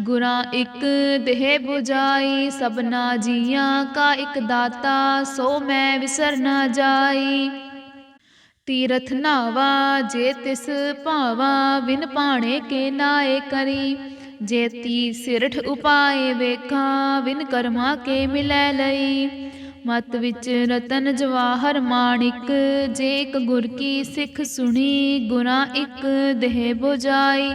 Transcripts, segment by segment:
ਗੁਰਾਂ ਇੱਕ ਦੇਹ 부ਜਾਈ ਸਭਨਾ ਜੀਆਂ ਕਾ ਇੱਕ ਦਾਤਾ, ਸੋ ਮੈਂ ਵਿਸਰ ਨਾ ਜਾਈ। ਤੀਰਥ ਨਾਵਾ ਜੇ ਤਿਸ ਭਾਵਾ ਵਿਨ ਪਾਣੇ ਕੇ ਨਾਏ ਕਰੀ। ਜੇਤੀ ਸਿਰਠ ਉਪਾਏ ਵੇਖਾਂ ਵਿਨ ਕਰਮਾ ਕੇ ਮਿਲੈ ਲਈ। ਮਤ ਵਿੱਚ ਰਤਨ ਜਵਾਹਰ ਮਾਣਿਕ, ਜੇ ਇੱਕ ਗੁਰ ਕੀ ਸਿੱਖ ਸੁਣੀ, ਗੁਰਾਂ ਇੱਕ ਦੇਹ 부ਜਾਈ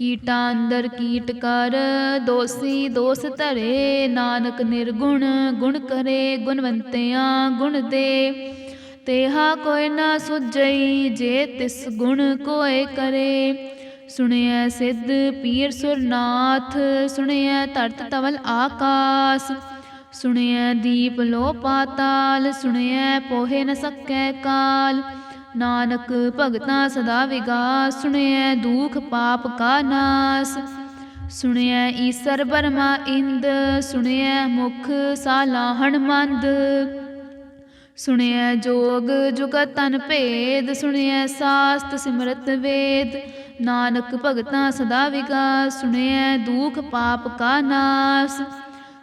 ਕੀਟਾਂ ਅੰਦਰ ਕੀਟ ਕਰ, ਦੋਸੀ ਦੋਸ ਧਰੇ, ਨਾਨਕ ਨਿਰਗੁਣ ਗੁਣ ਕਰੇ, ਗੁਣਵੰਤਿਆਂ ਗੁਣ ਦੇ। ਤੇਹਾ ਕੋਈ ਨਾ ਸੁਝਈ, ਜੇ ਤਿਸ ਗੁਣ ਕੋਏ ਕਰੇ। ਸੁਣਿਐ ਸਿੱਧ ਪੀਰ ਸੁਰਨਾਥ, ਸੁਣਿਐ ਧਰਤ ਤਵਲ ਆਕਾਸ। ਸੁਣਿਐ ਦੀਪ ਲੋ ਪਾਤਾਲ ਸੁਣਿਐ ਪੋਹੇ ਨ ਸਕੈ ਕਾਲ। ਨਾਨਕ ਭਗਤਾਂ ਸਦਾ ਵਿਗਾਸ, ਸੁਣਿਐ ਦੁਖ ਪਾਪ ਕਾ ਨਾਸ। ਸੁਣਿਐ ਈਸਰ ਬਰਮਾ ਇੰਦ, ਸੁਣਿਐ ਮੁਖ ਸਾਲਾਹਣ ਮੰਦ। ਸੁਣਿਐ ਜੋਗ ਜੁਗਤ ਤਨ ਭੇਦ, ਸੁਣਿਐ ਸਾਸਤ ਸਿਮਰਤ ਵੇਦ। ਨਾਨਕ ਭਗਤਾਂ ਸਦਾ ਵਿਗਾਸ, ਸੁਣਿਐ ਦੁਖ ਪਾਪ ਕਾ ਨਾਸ।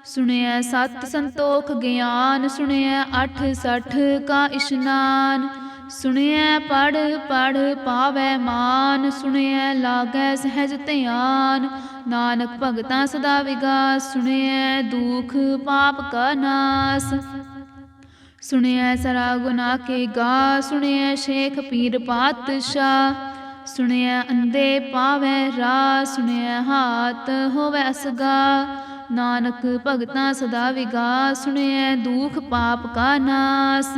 ਸੁਣਿਐ ਸਤ ਸੰਤੋਖ ਗਿਆਨ, ਸੁਣਿਐ ਅਠ ਸਠ ਕਾ ਇਸ਼ਨਾਨ। ਸੁਣਿਐ ਪੜ ਪੜ ਪਾਵੈ ਮਾਨ, ਸੁਣਿਐ ਲਾਗੈ ਸਹਿਜ ਧਿਆਨ। ਨਾਨਕ ਭਗਤਾਂ ਸਦਾ ਵਿਗਾਸ, ਸੁਣਿਐ ਦੁਖ ਪਾਪ ਕਾ ਨਾਸ। ਸੁਣਿਐ ਸਰਾ ਗੁਨਾ ਕੇ ਗਾ, ਸੁਣਿਐ ਸ਼ੇਖ ਪੀਰ ਪਾਤਸ਼ਾਹ। ਸੁਣਿਆ ਅੰਦੇ ਪਾਵੈ ਰਾ ਸੁਣਿਆ ਹਾਤ ਹੋਵੈ ਅਸਗਾ। ਨਾਨਕ ਭਗਤਾਂ ਸਦਾ ਵਿਗਾ ਸੁਣਿਆ ਦੁਖ ਪਾਪ ਕਾ ਨਾਸ।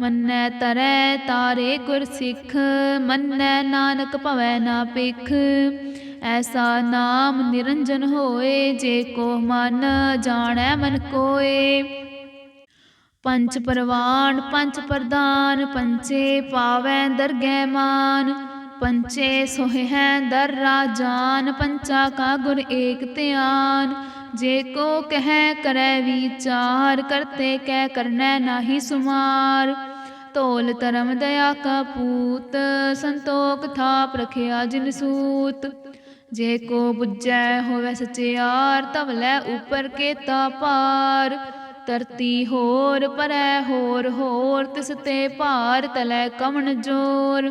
ਮੰਨੈ ਤਰੈ ਤਾਰੇ ਗੁਰ ਸਿੱਖ, ਮੰਨੈ ਨਾਨਕ ਭਵੈ ਨਾ ਪਿਖ ਐਸਾ ਨਾਮ ਨਿਰੰਜਨ ਹੋਏ, ਜੇ ਕੋ ਮਨ ਜਾਣੈ ਮਨ ਕੋਏ। ਪੰਚ ਪਰਵਾਨ ਪੰਚ ਪ੍ਰਦਾਨ ਪੰਚੇ ਪਾਵੈ ਦਰਗਹਿ ਮਾਨ। ਪੰਚੇ ਸੋਹਿ ਦਰ ਰਾਜਾਨ, ਪੰਚਾ ਕਾ ਗੁਰ ਏਕ ਧਿਆਨ। ਜੇ ਕੋ ਕਹਿ ਕਰੈ ਵਿਚਾਰ, ਕਰਤੇ ਕਹਿ ਕਰਨੈ ਨਾਹੀ ਸੁਮਾਰ। ਤੋਲ ਧਰਮ ਦਇਆ ਕਾ ਪੂਤ, ਸੰਤੋਖ ਥਾਪ ਰਖਿਆ ਜਿਨ ਸੂਤ। ਜੇ ਕੋ ਬੁੱਝੈ ਹੋਵੇ ਸਚਿਆਰ ਤਵਲੇ ਉਪਰ ਕੇ ਤਾ ਪਾਰ ਧਰਤੀ ਹੋਰ ਪਰੈ ਹੋਰ ਹੋਰ, ਤਿਸ ਤੇ ਭਾਰ ਤਲੈ ਕਵਣ ਜੋਰ।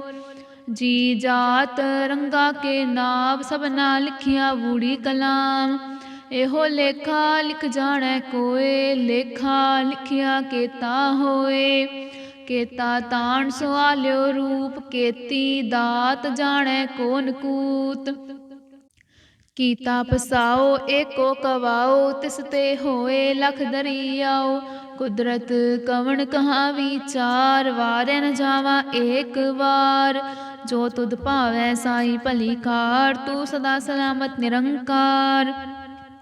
ਜੀ ਜਾਤ ਰੰਗਾ ਕੇ ਨਾਮ ਸਭਨਾ ਲਿਖਿਆ ਬੂੜੀ ਕਲਾਮ। ਇਹੋ ਲੇਖਾ ਲਿਖ ਜਾਣੈ ਕੋਏ, ਲੇਖਾ ਲਿਖਿਆ ਕੇਤਾ ਹੋਏ। ਕੇਤਾ ਤਾਣ ਸਵਾਲਿਓ ਰੂਪ, ਕੇਤੀ ਦਾਤ ਜਾਣੈ ਕੋਨ ਕੂਤ। ਕੀਤਾ ਪਸਾਓ ਏਕੋ ਕਵਾਓ, ਤਿਸ ਤੇ ਹੋਏ ਲਖ ਦਰਿਆਓ। ਕੁਦਰਤ ਕਵਣ ਕਹਾ ਵਿਚਾਰ, ਵਾਰੇ ਨ ਜਾਵਾ ਏਕ ਵਾਰ। ਜੋ ਤੁਧ ਭਾਵੈ ਸਾਈ ਭਲੀ ਕਾਰ, ਤੂੰ ਸਦਾ ਸਲਾਮਤ ਨਿਰੰਕਾਰ।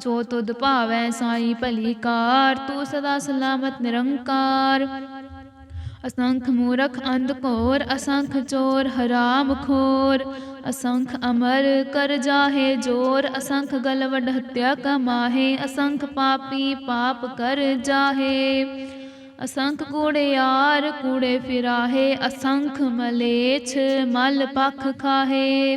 ਜੋ ਤੁਧ ਭਾਵੈ ਸਾਈ ਭਲੀ ਕਾਰ, ਤੂੰ ਸਦਾ ਸਲਾਮਤ ਨਿਰੰਕਾਰ। ਅਸੰਖ ਮੂਰਖ ਅੰਧ ਘੋਰ, ਅਸੰਖ ਚੋਰ ਹਰਾਮ ਖੋਰ। ਅਸੰਖ ਅਮਰ ਕਰ ਜਾਹੇ ਜੋਰ, ਅਸੰਖ ਗਲ ਹਤਿਆ ਕਮਾਹੇ, ਅਸੰਖ ਪਾਪੀ ਪਾਪ ਕਰ ਜਾਹੇ। ਅਸੰਖ ਕੂੜਿਆਰ ਕੂੜੇ ਫਿਰਾਹੇ, ਅਸੰਖ ਮਲੇਛ ਮਲ ਪਖ ਖਾਹੇ।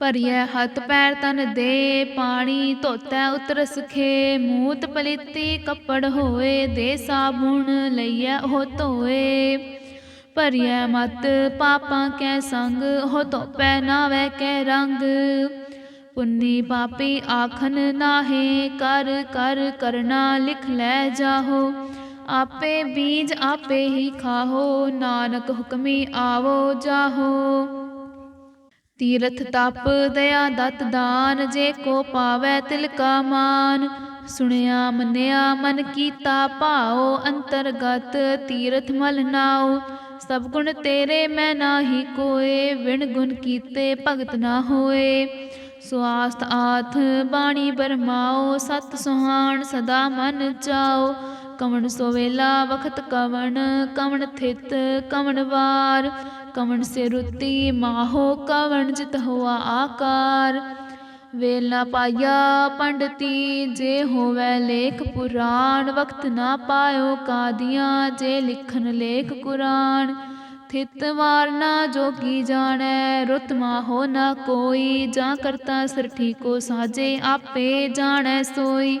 ਭਰੀਐ ਹੱਥ ਪੈਰ ਤਨ ਦੇ, ਪਾਣੀ ਧੋਤੈ ਉਤਰਸ ਖੇ ਮੂਤ ਪਲੀਤੀ ਕੱਪੜ ਹੋਏ, ਦੇ ਸਾਬੁਣ ਲਈਐ ਉਹ ਧੋਏ। ਭਰੀਐ ਮਤ ਪਾਪਾਂ ਕੈ ਸੰਗ, ਉਹ ਧੋਪੈ ਨਾਵੇ ਕੈ ਰੰਗ। ਪੁੰਨੀ ਪਾਪੀ ਆਖਨ ਨਾਹੇ, ਕਰ ਕਰ ਕਰਨਾ ਲਿਖ ਲੈ ਜਾਹੋ। ਆਪੇ ਬੀਜ ਆਪੇ ਹੀ ਖਾਹੋ, ਨਾਨਕ ਹੁਕਮੀ ਆਵੋ ਜਾਹੋ। ਤੀਰਥ ਤਪ ਦਇਆ ਦਤ ਦਾਨ, ਜੇ ਕੋ ਪਾਵੈ ਤਿਲ ਕਾ ਮਾਨ। ਸੁਣਿਆ, ਮੰਨਿਆ, ਮਨ ਕੀਤਾ ਭਾਉ, ਅੰਤਰਗਤ ਤੀਰਥ ਮਲ ਨਾਉ। ਸਭ ਗੁਣ ਤੇਰੇ, ਮੈਂ ਨਾਹੀ ਕੋਏ ਵਿਣ ਗੁਣ ਕੀਤੇ ਭਗਤ ਨਾ ਹੋਏ। ਸੁਆਸਤ ਆਥ ਬਾਣੀ ਬਰਮਾਓ ਸਤ ਸੁਹਾਣ ਸਦਾ ਮਨ ਚਾਓ ਕਵਣ ਸੋਵੇਲਾ ਵਖਤ ਕਵਣ ਕਵਣ ਥਿਤ, ਕਵਣ ਵਾਰ। ਕਵਣ ਸੇ ਰੁੱਤੀ ਮਾਹੋ ਕਵਣ ਜਿਤ ਹੋਆ ਆਕਾਰ। ਵੇਲਾ ਪਾਇਆ ਪੰਡਤੀ, ਜੇ ਹੋਵੇ ਲੇਖ ਪੁਰਾਣ, ਵਕਤ ਨਾ ਪਾਇਓ ਕਾਦੀਆਂ, ਜੇ ਲਿਖਨ ਲੇਖ ਕੁਰਾਨ। ਥਿਤ ਵਾਰ ਨਾ ਜੋਗੀ ਜਾਣੈ, ਰੁਤ ਮਾਹੋ ਨਾ ਕੋਈ, ਜਾਂ ਕਰਤਾ ਸਿਰ ਠੀਕੋ ਸਾਜੇ, ਆਪੇ ਜਾਣੈ ਸੋਈ।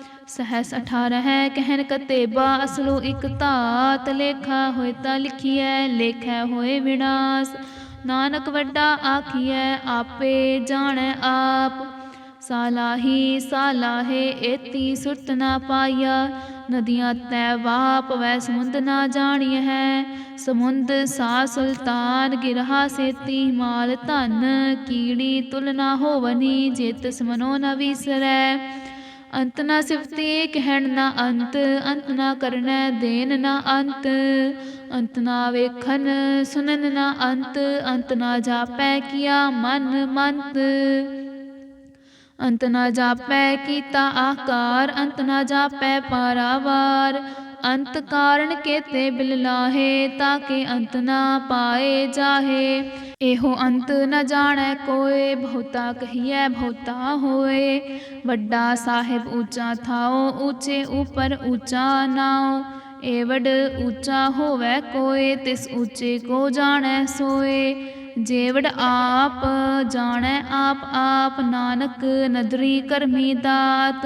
ਸਹਸ 18 ਹੈ ਕਹਿਨ ਕਤੇਬਾ ਅਸਲੋ ਇਕ ਧਾਤ, ਲੇਖਾ ਹੋਇ ਤਾਂ ਲਿਖੀਐ, ਲੇਖੈ ਹੋਏ ਵਿਨਾਸ਼। ਨਾਨਕ ਵੱਡਾ ਆਖੀਐ, ਆਪੇ ਜਾਣੈ ਆਪ। ਸਾਲਾਹੀ ਸਾਲਾਹੇ, ਏਤੀ ਸੁਰਤ ਨਾ ਪਾਇਆ। ਨਦੀਆਂ ਤੈ ਵਾਪ, ਵੈ ਸਮੁੰਦ ਨਾ ਜਾਣੀ ਹੈ। ਸਮੁੰਦ ਸਾ ਸੁਲਤਾਨ, ਗਿਰਹਾ ਸੇਤੀ, ਮਾਲ ਧਨ, ਕੀੜੀ ਤੁਲ ਨਾ ਹੋਵਨੀ, ਜਿਤ ਸਮਨੋ ਨ ਵਿਸਰੈ। ਅੰਤ ਨਾ ਸਿਫਤੀ ਕਹਿਣ ਨਾ ਅੰਤ ਅੰਤ ਨਾ ਕਰਨੈ ਦੇਨ ਨਾ ਅੰਤ। ਅੰਤ ਨਾ ਵੇਖਨ ਸੁਨਨ ਨਾ ਅੰਤ ਅੰਤ ਨਾ ਜਾਪੈ ਕੀਆ ਮਨ ਮੰਤ। ਅੰਤ ਨਾ ਜਾਪੈ ਕੀਤਾ ਆਕਾਰ, ਅੰਤ ਨਾ ਜਾਪੈ ਪਾਰਾਵਾਰ। ਅੰਤ ਕਾਰਨ ਕੇਤੇ ਬਿਲ ਲਾਹੇ, ਤਾਂ ਕਿ ਅੰਤ ਨਾ ਪਾਏ ਜਾਹੇ। ਇਹੋ ਅੰਤ ਨ ਜਾਣੈ ਕੋਏ, ਬਹੁਤਾ ਕਹੀਐ ਬਹੁਤਾ ਹੋਏ। ਵੱਡਾ ਸਾਹਿਬ ਉੱਚਾ ਥਾਓ ਉੱਚੇ ਉਪਰ ਉੱਚਾ ਨਾਉ। ਏਵਡ ਉੱਚਾ ਹੋਵੇ ਕੋਏ, ਤਿਸ ਉੱਚੇ ਕੋ ਜਾਣੈ ਸੋਏ। ਜੇਵੜ ਆਪ ਜਾਣੈ ਆਪ ਆਪ ਨਾਨਕ ਨਦਰੀ ਕਰਮੀ ਦਾਤ।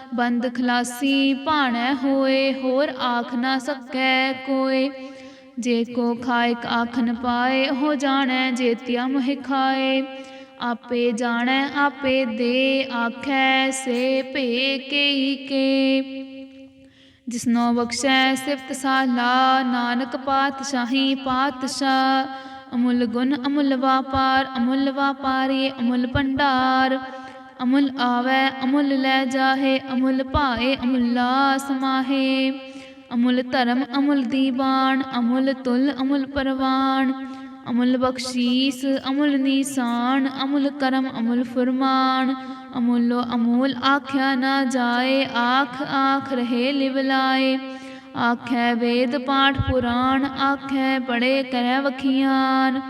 ਬੰਦ ਖਲਾਸੀ ਭਾਣੈ ਹੋਏ, ਹੋਰ ਆਖ ਨਾ ਸਕੈ ਕੋਏ। ਜੇ ਕੋ ਖਾਇਕ ਆਖਨ ਪਾਏ, ਹੋ ਜਾਣੈ ਜੇਤਿਆ ਮੋਹਿ ਖਾਏ। ਆਪੇ ਜਾਣੈ, ਆਪੇ ਦੇ, ਆਖੈ ਸੇ ਭੇ ਕੇਈ ਕੇ। ਜਿਸਨੋ ਬਖਸ਼ੈ ਸਿਫਤ ਸਾਲਾ, ਨਾਨਕ ਪਾਤਸ਼ਾਹੀ ਪਾਤਸ਼ਾਹ। ਅਮੁੱਲ ਗੁਣ ਅਮੁੱਲ ਵਾਪਾਰ, ਅਮੁੱਲ ਵਾਪਾਰੀ ਅਮੁੱਲ ਭੰਡਾਰ। ਅਮੁੱਲ ਆਵੈ, ਅਮੁੱਲ ਲੈ ਜਾਹੇ, ਅਮੁੱਲ ਭਾਏ, ਅਮੁੱਲਾ ਸਮਾਹੇ ਅਮੁੱਲ ਧਰਮ, ਅਮੁੱਲ ਦੀਵਾਨ, ਅਮੁੱਲ ਤੁਲ, ਅਮੁੱਲ ਪਰਵਾਨ। ਅਮੁੱਲ ਬਖਸ਼ੀਸ, ਅਮੁੱਲ ਨਿਸ਼ਾਨ, ਅਮੁੱਲ ਕਰਮ, ਅਮੁੱਲ ਫਰਮਾਨ। ਅਮੁੱਲੋ ਅਮੂਲ ਆਖਿਆ ਨਾ ਜਾਏ, ਆਖ ਆਖ ਰਹੇ ਲਿਵਲਾਏ ਆਖੈ ਵੇਦ ਪਾਠ ਪੁਰਾਣ, ਆਖੈ ਪੜੇ ਕਰੈ ਵਖੀਆਨ।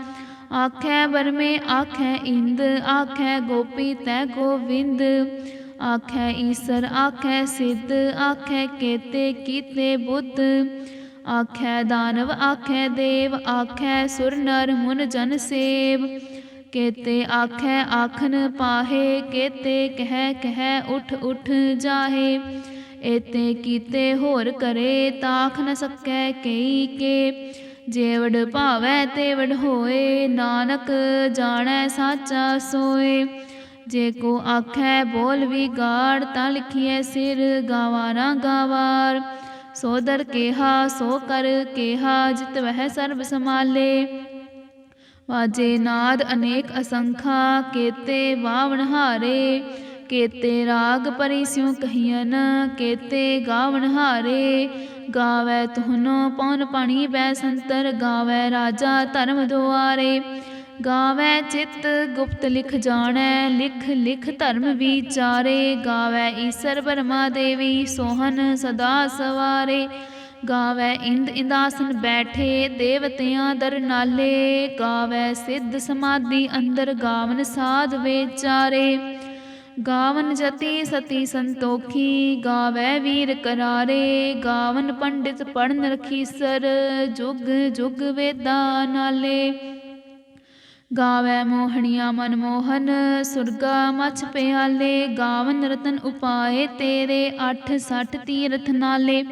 ਆਖੈ ਬਰਮੇ ਆਖੈ ਇੰਦ, ਆਖੈ ਗੋਪੀ ਤੈ ਗੋਵਿੰਦ। ਆਖੈ ਈਸਰ, ਆਖੈ ਸਿੱਧ, ਆਖੈ ਕੇਤੇ, ਕੀਤੇ ਬੁੱਧ। ਆਖੈ ਦਾਨਵ, ਆਖੈ ਦੇਵ, ਆਖੈ ਸੁਰ ਨਰ ਮੁਨ ਜਨ ਸੇਵ। ਕੇਤੇ ਆਖੈ ਆਖਨ ਪਾਹੇ, ਕੇਤੇ ਕਹਿ ਕਹਿ ਉਠ ਉਠ ਜਾਹੇ। ਏਤੇ ਕੀਤੇ ਹੋਰ ਕਰੇ, ਤਾਖ ਨ ਸਕੈ ਕਈ ਕੇ। ਜੇਵੜ ਭਾਵੈ ਤੇਵੜ ਹੋਏ, ਨਾਨਕ ਜਾਣੈ ਸਾਚਾ ਸੋਏ। ਜੇ ਕੋ ਆਖੈ ਬੋਲ ਵੀ ਗਾੜ ਤਾਂ ਲਿਖੀਐ ਸਿਰ ਗਾਵਾ ਨਾ ਗਾਵਾਰ। ਸੋ ਦਰ ਕੇਹਾ, ਸੋ ਕਰ ਕੇਹਾ, ਜਿਤ ਵਹਿ ਸਰਬ ਸਮਾਲੇ ਵਾਜੇ ਨਾਦ ਅਨੇਕ ਅਸੰਖਾ, ਕੇਤੇ ਵਾਵਣ ਹਾਰੇ। ਕੇਤੇ ਰਾਗ ਪਰਿ ਸਿਉ ਕਹੀਨ ਕੇਤੇ ਗਾਵਣ ਹਾਰੇ। ਗਾਵੈ ਤੁਹਨੋ ਪਉਨ ਪਾਣੀ ਬੈ ਸੰਤਰ, ਗਾਵੈ ਰਾਜਾ ਧਰਮ ਦੁਆਰੇ। ਗਾਵੈ ਚਿਤ ਗੁਪਤ ਲਿਖ ਜਾਣੈ, ਲਿਖ ਲਿਖ ਧਰਮ ਵਿਚਾਰੇ। ਗਾਵੈ ਈਸਰ ਬਰਮਾ ਦੇਵੀ, ਸੋਹਨ ਸਦਾ ਸਵਾਰੇ। ਗਾਵੈ ਇੰਦ ਇੰਦਾਸਨ ਬੈਠੇ, ਦੇਵਤਿਆਂ ਦਰ ਨਾਲੇ। ਗਾਵੈ ਸਿੱਧ ਸਮਾਧੀ ਅੰਦਰ ਗਾਵਨ ਸਾਧ ਵਿਚਾਰੇ। ਗਾਵਨ ਜਤੀ ਸਤੀ ਸੰਤੋਖੀ, ਗਾਵੈ ਵੀਰ ਕਰਾਰੇ, ਗਾਵਨ ਪੰਡਿਤ ਪੜਨ ਰਖੀਸਰ ਜੁਗ ਜੁਗ ਵੇਦਾਂ ਨਾਲੇ। ਗਾਵੈ ਮੋਹਣੀਆਂ ਮਨ ਮੋਹਨ, ਸੁਰਗਾ ਮਛ ਪਿਆਲੇ, ਗਾਵਨ ਰਤਨ ਉਪਾਏ ਤੇਰੇ, ਅੱਠ ਸੱਠ ਤੀਰਥ ਨਾਲੇ।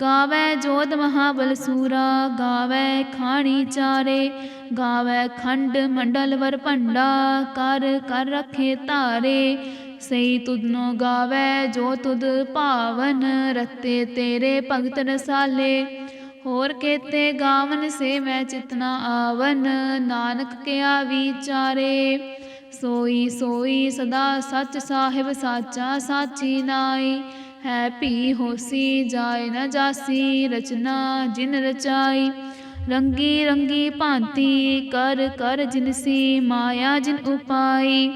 ਗਾਵੈ ਜੋਧ ਮਹਾਬਲ ਸੂਰਾ ਗਾਵੈ ਖਾਣੀ ਚਾਰੇ, ਗਾਵੈ ਖੰਡ ਮੰਡਲ ਵਰ ਭੰਡਾ, ਕਰ ਕਰ ਰਖੇ ਧਾਰੇ। ਸਈ ਤੁਧਨੋ ਗਾਵੈ ਜੋ ਤੁਧ ਭਾਵਨ, ਰਤੇ ਤੇਰੇ ਭਗਤ ਰਸਾਲੇ। ਹੋਰ ਕੇਤੇ ਗਾਵਨ ਸੇ ਮੈਂ ਚਿਤਨਾ ਆਵਨ, ਨਾਨਕ ਕਿਆ ਵਿਚਾਰੇ। ਸੋਈ ਸੋਈ ਸਦਾ ਸੱਚ ਸਾਹਿਬ ਸਾਚਾ ਸਾਚੀ ਨਾਈ ਹੈ ਭੀ ਹੋਸੀ ਜਾਏ ਨਾ ਜਾਸੀ, ਰਚਨਾ ਜਿਨ ਰਚਾਈ। ਰੰਗੀ ਰੰਗੀ ਭਾਂਤੀ, ਕਰ ਕਰ ਜਿਨਸੀ ਮਾਇਆ ਜਿਨ ਉਪਾਈ।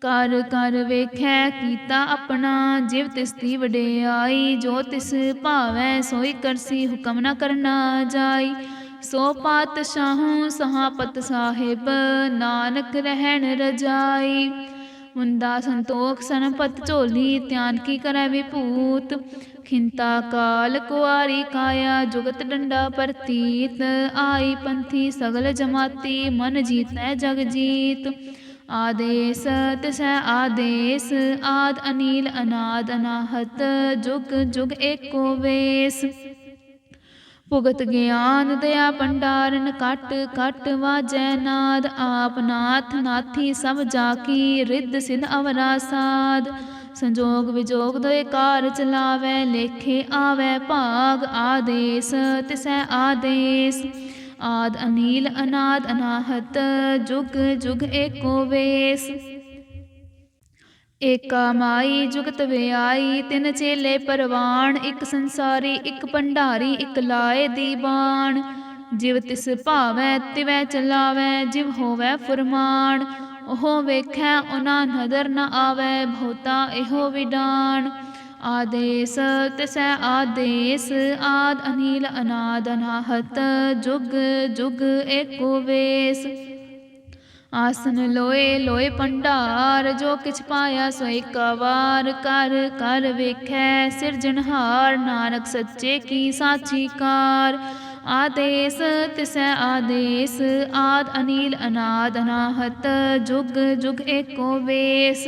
ਕਰ ਕਰ ਵੇਖੈ, ਕੀਤਾ ਆਪਣਾ, ਜਿਵ ਤਿਸ ਦੀ ਵਡਿਆਈ। ਜੋ ਤਿਸ ਭਾਵੈ, ਸੋਈ ਕਰਸੀ, ਹੁਕਮ ਨਾ ਕਰਨਾ ਜਾਈ। ਸੋ ਪਾਤਸ਼ਾਹੂ, ਸਹਾਪਤ ਸਾਹਿਬ, ਨਾਨਕ ਰਹਿਣ ਰਜਾਈ। ਮੁੰਦਾ ਸੰਤੋਖ ਸੰਪਤ ਝੋਲੀ ਧਿਆਨ ਕੀ ਕਰੈ ਵਿਭੂਤ, ਖਿੰਤਾ ਕਾਲ ਕੁਆਰੀ ਕਾਇਆ ਜੁਗਤ ਡੰਡਾ ਪ੍ਰਤੀਤ, ਆਈ ਪੰਥੀ ਸਗਲ ਜਮਾਤੀ, ਮਨ ਜੀਤੈ ਜਗ ਜੀਤ। ਆਦੇਸ ਤਿਸੈ ਆਦੇਸ, ਆਦ ਅਨੀਲ ਅਨਾਦ ਅਨਾਹਤ, ਜੁਗ ਜੁਗ ਏਕੋ ਵੇਸ। ਭੁਗਤ ਗਿਆਨ ਦਇਆ ਭੰਡਾਰਨ ਕਟ ਕਟ ਵਾਜੈ ਨਾਦ। ਆਪ ਨਾਥ ਨਾਥੀ ਸਭ ਜਾ ਕੀ ਰਿੱਧ ਸਿਧ ਅਵਰਾ ਸਾਧ ਸੰਜੋਗ ਵਿਜੋਗ ਦੋਏ ਕਾਰ ਚਲਾਵੈ, ਲੇਖੇ ਆਵੈ ਭਾਗ ਆਦੇਸ, ਤਿਸੈ ਆਦੇਸ। ਆਦ ਅਨੀਲ ਅਨਾਦ ਅਨਾਹਤ, ਜੁਗ ਜੁਗ ਏਕੋ ਵੇਸ। ਏਕਾ ਮਾਈ ਜੁਗਤ ਵਿਆਈ, ਤਿੰਨ ਚੇਲੇ ਪਰਵਾਣ, ਇੱਕ ਸੰਸਾਰੀ, ਇੱਕ ਭੰਡਾਰੀ, ਇੱਕ ਲਾਏ ਦੀਵਾਨ ਜਿਵ ਤਿਸ ਭਾਵੈ, ਤਿਵੈ ਚਲਾਵੈ, ਜਿਵ ਹੋਵੈ ਫੁਰਮਾਨ। ਉਹ ਵੇਖੈ, ਉਹਨਾਂ ਨਦਰ ਨ ਆਵੈ, ਬਹੁਤਾ ਇਹੋ ਵਿਡਾਨ। ਆਦੇਸ, ਤਿਸੈ ਆਦੇਸ, ਆਦ ਅਨੀਲ ਅਨਾਦ ਅਨਾਹਤ, ਜੁਗ ਜੁਗ ਏਕੋ ਵੇਸ। ਆਸਨ ਲੋਏ ਲੋਏ ਭੰਡਾਰ, ਜੋ ਕਿਛ ਪਾਇਆ ਸੋ ਇੱਕ ਵਾਰ ਕਰ ਕਰ ਵੇਖੈ ਸਿਰਜਣਹਾਰ ਨਾਨਕ ਸੱਚੇ ਕੀ ਸਾਚੀ ਕਾਰ। ਆਦੇਸ ਤਿਸੈ ਆਦੇਸ, ਆਦ ਅਨੀਲ ਅਨਾਦ ਅਨਾਹਤ, ਜੁਗ ਜੁਗ ਏਕੋ ਵੇਸ।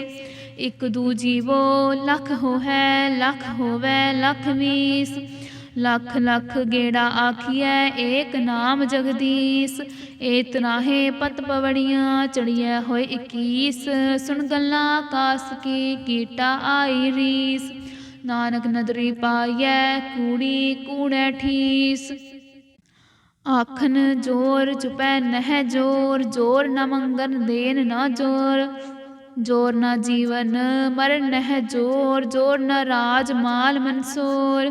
ਇਕ ਦੂਜੀ ਵੋ, ਲਖ ਹੋਵੈ ਲਖ ਹੋਵੈ, ਲਖ ਵੀਸ ਲੱਖ ਲੱਖ ਗੇੜਾ ਆਖੀਐ, ਏਕ ਨਾਮ ਜਗਦੀਸ਼। ਏ ਤਰਾਹੇ ਪਤ ਪਵੜੀਆਂ ਚੜੀਐ ਹੋਏ 21 ਸੁਣ ਗੱਲਾਂ ਆਕਾਸ ਕੀ, ਕੀਟਾ ਆਈ ਰੀਸ। ਨਾਨਕ ਨਦਰੀ ਪਾਈਐ, ਕੂੜੀ ਕੂੜੈ ਠੀਸ। ਆਖਨ ਜੋਰ ਚੁਪੈ ਨਹਿ ਜੋਰ ਜੋਰ ਨ ਮੰਗਨ ਦੇਨ ਨਾ ਜੋਰ। ਜੋਰ ਨਾ ਜੀਵਨ ਮਰਨ ਨਹਿ ਜੋਰ ਜੋਰ ਨਾ ਰਾਜ ਮਾਲ ਮਨਸੋਰ।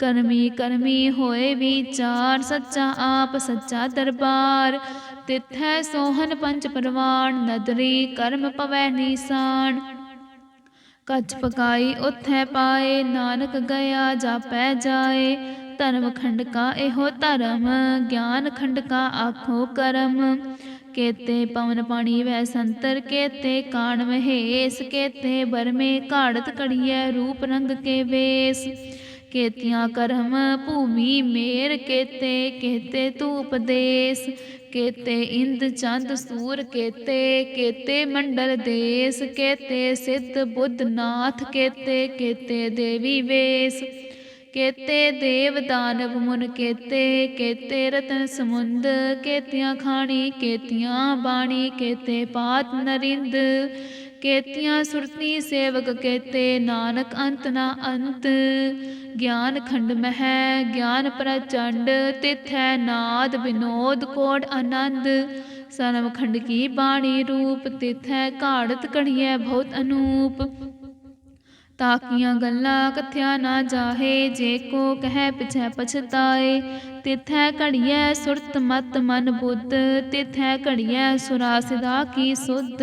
ਕਰਮੀ ਕਰਮੀ ਹੋਏ ਵਿਚਾਰ, ਸੱਚਾ ਆਪ, ਸੱਚਾ ਦਰਬਾਰ। ਤਿਥੈ ਸੋਹਨ ਪੰਜ ਪਰਵਾਨ, ਨਦਰੀ ਕਰਮ ਪਵੈ ਨੀਸਾਨ। ਕੱਚ ਪਕਾਈ ਉਥੈ ਪਾਏ, ਨਾਨਕ ਗਿਆ ਜਾਪੈ ਜਾਏ। ਧਰਮ ਖੰਡ ਕਾ ਇਹੋ ਧਰਮ, ਗਿਆਨ ਖੰਡ ਕਾ ਆਖੋ ਕਰਮ। ਕੇਤੇ ਪਵਨ ਪਾਣੀ ਵੈ ਸੰਤਰ, ਕੇਤੇ ਕਾਣ ਮਹੇਸ ਕੇਤੇ ਬਰਮੇ ਘਾੜਤ ਕੜੀਐ ਰੂਪ ਰੰਗ ਕੇ ਵੇਸ। ਕੇਤੀਆਂ ਕਰਮ ਭੂਮੀ ਮੇਰ ਕੇਤੇ ਕੇਤੇ ਤੂ ਉਪਦੇਸ, ਕੇਤੇ ਇੰਦ ਚੰਦ ਸੂਰ ਕੇਤੇ ਕੇਤੇ ਮੰਡਲ ਦੇਸ, ਕੇਤੇ ਸਿੱਧ ਬੁੱਧ ਨਾਥ ਕੇਤੇ ਕੇਤੇ ਦੇਵੀ ਵੇਸ, ਕੇਤੇ ਦੇਵ ਦਾਨਵ ਮੁਨ ਕੇਤੇ ਕੇਤੇ ਰਤਨ ਸਮੁੰਦ, ਕੇਤੀਆਂ ਖਾਣੀ, ਕੇਤੀਆਂ ਬਾਣੀ, ਕੇਤੇ ਪਾਤ ਨਰਿੰਦ ਕੇਤੀਆਂ ਸੁਰਤੀ ਸੇਵਕ ਕੇਤੇ, ਨਾਨਕ ਅੰਤ ਨਾ ਅੰਤ। ਗਿਆਨ ਖੰਡ ਮਹਿ, ਗਿਆਨ ਪ੍ਰਚੰਡ, ਤਿਥੈ ਨਾਦ ਵਿਨੋਦ ਕੋੜ ਆਨੰਦ। ਸਰਮ ਖੰਡ ਕੀ ਬਾਣੀ ਰੂਪ, ਤਿਥੈ ਘਾੜਤ ਕੜੀਐ ਬਹੁਤ ਅਨੂਪ। ਤਾਕੀਆਂ ਗੱਲਾਂ ਕਥਿਆ ਨਾ ਜਾਹੇ, ਜੇ ਕੋ ਕਹਿ ਪਿਛੈ ਪਛਤਾਏ। ਤਿਥੈ ਘੜੀਐ ਸੁਰਤ ਮਤ ਮਨ ਬੁੱਧ, ਤਿਥੈ ਘੜੀਐ ਸੁਰਾ ਸਿਦਾ ਕੀ ਸੁਧ।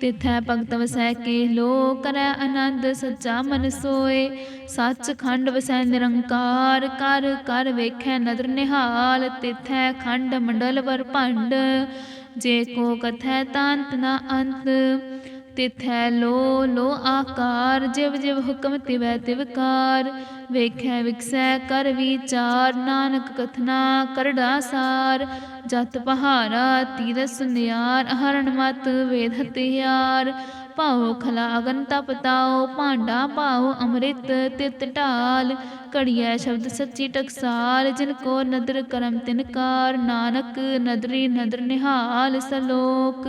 ਤਿਥੈ ਭਗਤ ਵਸੈ ਕੇ ਲੋ ਕਰੈ ਆਨੰਦ, ਸੱਚਾ ਮਨ ਸੋਏ। ਸੱਚ ਖੰਡ ਵਸੈ ਨਿਰੰਕਾਰ, ਕਰ ਕਰ ਵੇਖੈ ਨਦਰ ਨਿਹਾਲ। ਤਿਥੈ ਖੰਡ ਮੰਡਲ ਵਰ ਭੰਡ, ਜੇ ਕੋ ਕਥੈ ਤਾਂਤ ਨਾ ਅੰਤ। ਤਿਥੈ ਲੋ ਲੋ ਆਕਾਰ, ਜਿਵ ਜਿਵ ਹੁਕਮ ਤਿਵੈ ਤਿਵਕਾਰ ਵੇਖੈ ਵਿਕਸੈ ਕਰ ਵਿਚਾਰ, ਨਾਨਕ ਕਥਨਾ ਕਰੜਾ ਸਾਰ ਜਤ ਪਹਾਰਾ ਤੀਰ ਸੁਨਿਆਰ ਹਰਣ ਮਤ ਵੇਦ ਹਤਿਆਰ ਭਾਉ ਖਲਾ ਅਗਨ ਤਪ ਭਾਂਡਾ ਭਾਉ ਅੰਮ੍ਰਿਤ ਤਿਤ ਢਾਲ। ਘੜੀਐ ਸ਼ਬਦ ਸੱਚੀ ਟਕਸਾਲ, ਜਿਨ ਕੋ ਨਦਰ ਕਰਮ ਤਿਨਕਾਰ ਨਾਨਕ ਨਦਰੀ ਨਦਰ ਨਿਹਾਲ ਸਲੋਕ।